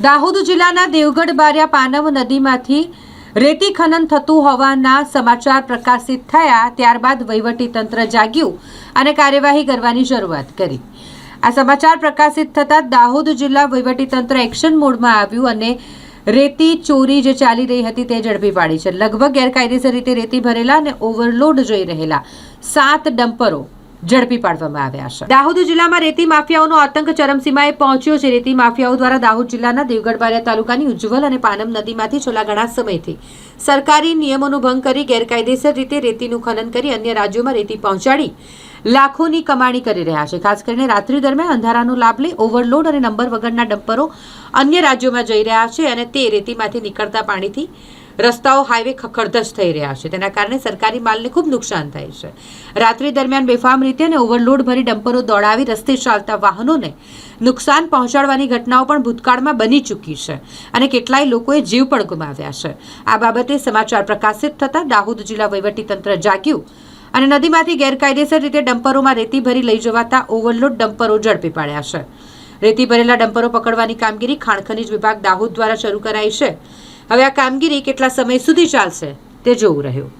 દાહોદ જિલ્લાના દેવગઢ બારિયા પાનવ નદીમાંથી રેતી ખનન થતું હોવાના સમાચાર પ્રકાશિત થયા ત્યારબાદ વહીવટીતંત્ર જાગ્યું અને કાર્યવાહી કરવાની શરૂઆત કરી. આ સમાચાર પ્રકાશિત થતાં દાહોદ જિલ્લા વહીવટીતંત્ર એક્શન મોડમાં આવ્યું અને રેતી ચોરી જે ચાલી રહી હતી તે ઝડપી પાડી છે. લગભગ ગેરકાયદેસર રીતે રેતી ભરેલા અને ઓવરલોડ જઈ રહેલા સાત ડમ્પરો ઝડપી પાડવામાં આવ્યા છે. દાહોદ જિલ્લામાં રેતી માફિયાઓનો આતંક ચરમસીમાએ પહોંચ્યો છે. રેતી માફિયાઓ દ્વારા દાહોદ જિલ્લાના દેવગઢ બારિયા તાલુકાની ઉજ્જવલ અને પાનમ નદીમાંથી છેલ્લા ઘણા સમયથી સરકારી નિયમોનો ભંગ કરી ગેરકાયદેસર રીતે રેતીનું ખનન કરી અન્ય રાજ્યોમાં રેતી પહોંચાડી લાખોની કમાણી કરી રહ્યા છે. ખાસ કરીને રાત્રિ દરમિયાન અંધારાનો લાભ લઈ ઓવરલોડ અને નંબર વગરના ડમ્પરો અન્ય રાજ્યોમાં જઈ રહ્યા છે અને તે રેતીમાંથી નીકળતા પાણીથી રસ્તાઓ હાઈવે ખખડધજ થઈ રહ્યા છે. તેના કારણે સરકારી માલને ખૂબ નુકસાન થાય છે. રાત્રિ દરમિયાન બેફામ રીતે અને ઓવરલોડ ભરી ડમ્પરો દોડાવી રસ્તે ચાલતા વાહનોને નુકસાન પહોંચાડવાની ઘટનાઓ પણ ભૂતકાળમાં બની ચૂકી છે અને કેટલાય લોકોએ જીવ પણ ગુમાવ્યા છે. આ બાબતે સમાચાર પ્રકાશિત થતાં દાહોદ જિલ્લા વહીવટીતંત્ર જાગ્યું અને નદીમાંથી ગેરકાયદેસર રીતે ડમ્પરોમાં રેતી ભરી લઈ જવાતા ઓવરલોડ ડમ્પરો ઝડપી પાડ્યા છે. રેતી ભરેલા ડમ્પરો પકડવાની કામગીરી ખાણ ખનીજ વિભાગ દાહોદ દ્વારા શરૂ કરાઈ છે. હવે આ કામગીરી કેટલા સમય સુધી ચાલશે તે જોવું રહ્યું.